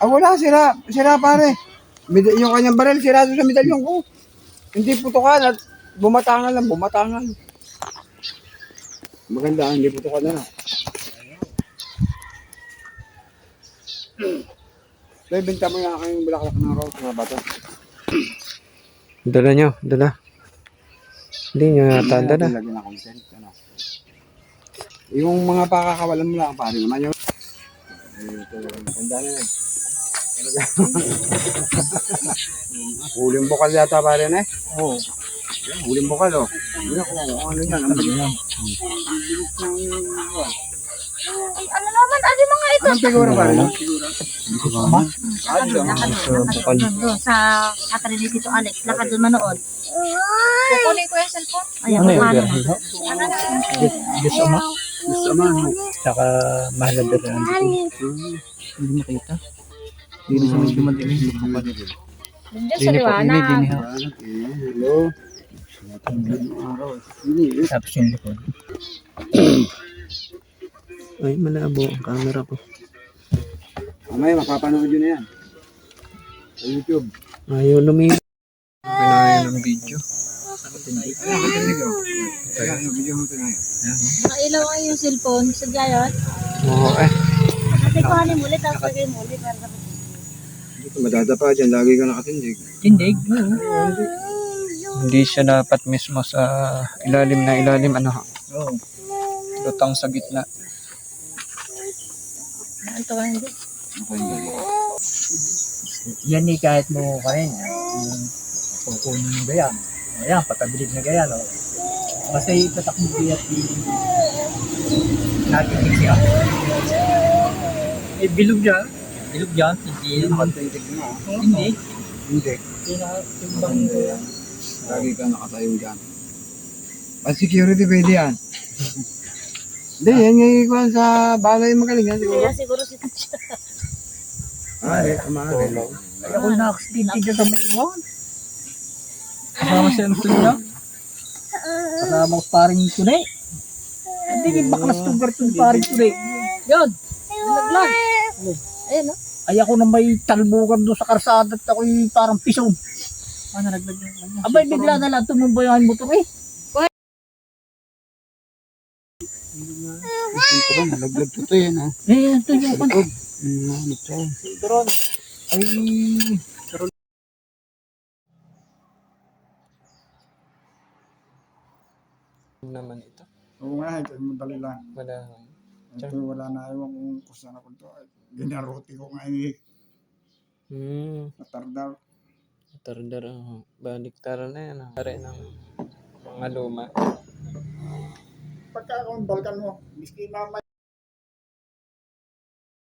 Ah, wala, sira. Sira pare. Med- yung kanyang baril, sira doon sa medalyon ko. Hindi putukan at bumatangan lang, bumatangan. Maganda, hindi putukan na lang. Kaya benta mo yung aking bulaklak ng rose na bato. Dala nyo, dala. Hindi nyo yata dala. Lagyan na consent. Ano. Yung mga pakakawalan mo lang, pare naman yung... Eh, ito, ganda na yun. Huling bukal yata pare na eh. Oo. Huling bukal oh. Hindi ko kung ano yan. Ang bilis yan. Ano naman, ano mga ito? Anong figura lakad doon, lakad doon, doon, sa Catherine dito, Alex. Lakad doon manood. Kukunin ko yung cellphone. Ayan, ano yun? Diyos Ama. Gusto man. Tsaka mahal na dala ng Hindi makita. Hindi sa medyo madilim. Hindi sa liwanag. Hello. Hindi. Tapos yung likod. Ay, malabo ang camera ko. Mamaya mapapanood yun na yan. Sa YouTube. Ayaw lumig. Pinaya ng video. Ayan, yung video mo ito na yun. Mailaw ang yung cellphone. Sadya yun. Oo eh. Ate, kuhanin mo ulit. Tapos lagay mo ulit. Madadapa dyan, lagi ka nakatindig. Tindig. Hindi siya dapat mismo sa ilalim na ilalim. Ano ha? Oo. Lutang sa gitna. Ito ka hindi. Yan eh kahit mo ka rin. Yung kukunin mo ganyan. Ayan, patabilig na ganyan. Oh. Basta itatak mo kaya natin siya. Eh, bilog yan. Bilog yan. Hindi. Nakatindig mo. ah. Hindi. Hindi. Mo yan. Lagi ka nakatayo dyan. Pag security pwede yan. Hindi, yan nga ikuhan sa balay magaling yan siguro. Kaya siguro si Tatya. Ay, kumari. Ay, ako na-accident dito sa may iwan. Kasama siya ng niya. Kasama ko paring tunay. Hindi, baklas tugar itong paring tunay. Yan. Nalaglag. Ayun, no? Ay ako na may talbugan doon sa karsada at ako'y parang pisong. Ah, nalaglag yung kanya. Abay, bigla na lang tumumba yung motor eh. Ito ba, nalaglag ko to yan ha. Eh, ito yung. Mm, ano to? Doon. Ay, naman ito. Oo nga, ito madali lang. Ito wala na ewan kung kusa na ko to. Ginaruti ko nga ini. Hmm. Natardar. Tardar. Oh. Baliktaran na yan. ah. Pare ng mga luma. Pagka akong balkan mo, miski na may